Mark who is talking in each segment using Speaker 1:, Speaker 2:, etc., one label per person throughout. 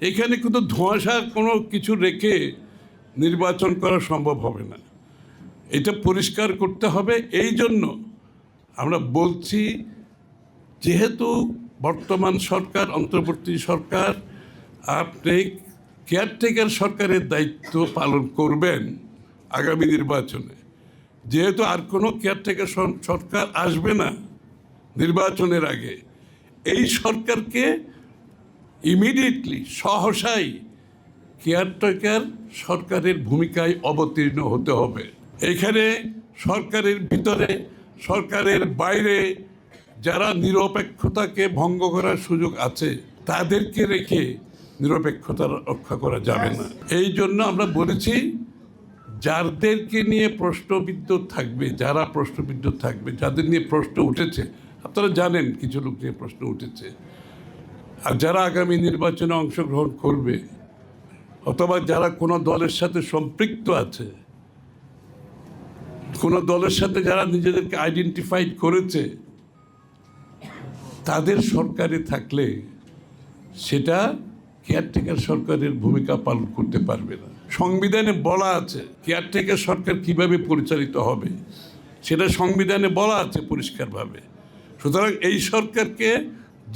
Speaker 1: এখানে কিন্তু ধোঁয়াশা কোনো কিছু রেখে নির্বাচন করা সম্ভব হবে না। এটা পরিষ্কার করতে হবে। এই জন্য আমরা বলছি, যেহেতু বর্তমান সরকার, অন্তর্বর্তী সরকার, আপনি কেয়ারটেকার সরকারের দায়িত্ব পালন করবেন আগামী নির্বাচনে। যেহেতু আর কোনো কেয়ারটেকার সরকার আসবে না নির্বাচনের আগে। এই সরকারকে ইমিডিয়েটলি সহসাই কেয়ারটেকার সরকারের ভূমিকায় অবতীর্ণ হতে হবে। এখানে সরকারের ভিতরে সরকারের বাইরে যারা নিরপেক্ষতাকে ভঙ্গ করার সুযোগ আছে তাদেরকে রেখে নিরপেক্ষতা রক্ষা করা যাবে না। এই জন্য আমরা বলেছি যাদেরকে নিয়ে প্রশ্নবিদ্ধ থাকবে যারা প্রশ্নবিদ্ধ থাকবে যাদের নিয়ে প্রশ্ন উঠেছে আপনারা জানেন কিছু লোক নিয়ে প্রশ্ন উঠেছে। আর যারা আগামী নির্বাচনে অংশগ্রহণ করবে, অথবা যারা কোনো দলের সাথে সম্পৃক্ত আছে, কোনো দলের সাথে যারা নিজেদেরকে আইডেন্টিফাইড করেছে, তাদের সরকারে থাকলে সেটা কেয়ারটেকার সরকারের ভূমিকা পালন করতে পারবে না। সংবিধানে বলা আছে কেয়ারটেকার সরকার কীভাবে পরিচালিত হবে, সেটা সংবিধানে বলা আছে পরিষ্কারভাবে। সুতরাং এই সরকারকে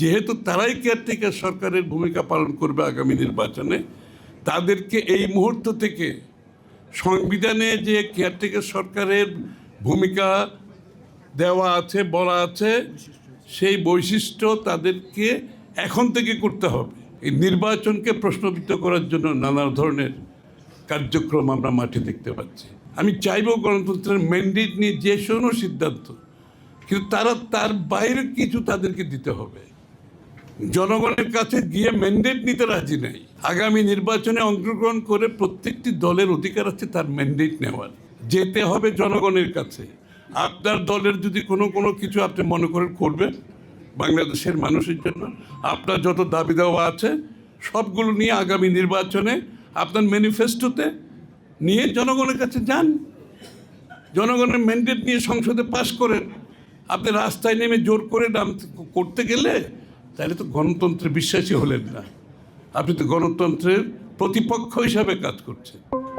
Speaker 1: যেহেতু তারাই কেয়ারটেকার সরকারের ভূমিকা পালন করবে আগামী নির্বাচনে, তাদেরকে এই মুহূর্ত থেকে সংবিধানে যে কেয়ারটেকার সরকারের ভূমিকা দেওয়া আছে, বলা আছে, সেই বৈশিষ্ট্য তাদেরকে এখন থেকে করতে হবে। এই নির্বাচনকে প্রশ্নবিদ্ধ করার জন্য নানা ধরনের কার্যক্রম আমরা মাঠে দেখতে পাচ্ছি। আমি চাইব গণতন্ত্রের ম্যান্ডেট নিয়ে যে কোনো সিদ্ধান্ত, কিন্তু তারা তার বাইরে কিছু তাদেরকে দিতে হবে। জনগণের কাছে গিয়ে ম্যান্ডেট নিতে রাজি নেই। আগামী নির্বাচনে অংশগ্রহণ করে প্রত্যেকটি দলের অধিকার আছে, তার ম্যান্ডেট নেওয়ার। যেতে হবে জনগণের কাছে। আপনার দলের যদি কোনো কোনো কিছু আপনি মনে করেন করবেন, বাংলাদেশের মানুষের জন্য, আপনার যত দাবি দেওয়া আছে, সবগুলো নিয়ে আগামী নির্বাচনে আপনার ম্যানিফেস্টোতে নিয়ে জনগণের কাছে যান। জনগণের ম্যান্ডেট নিয়ে সংসদে পাশ করেন। আপনি রাস্তায় নেমে জোর করে নামতে করতে গেলে তাহলে তো গণতন্ত্রে বিশ্বাসী হলেন না। আপনি তো গণতন্ত্রের প্রতিপক্ষ হিসাবে কাজ করছেন।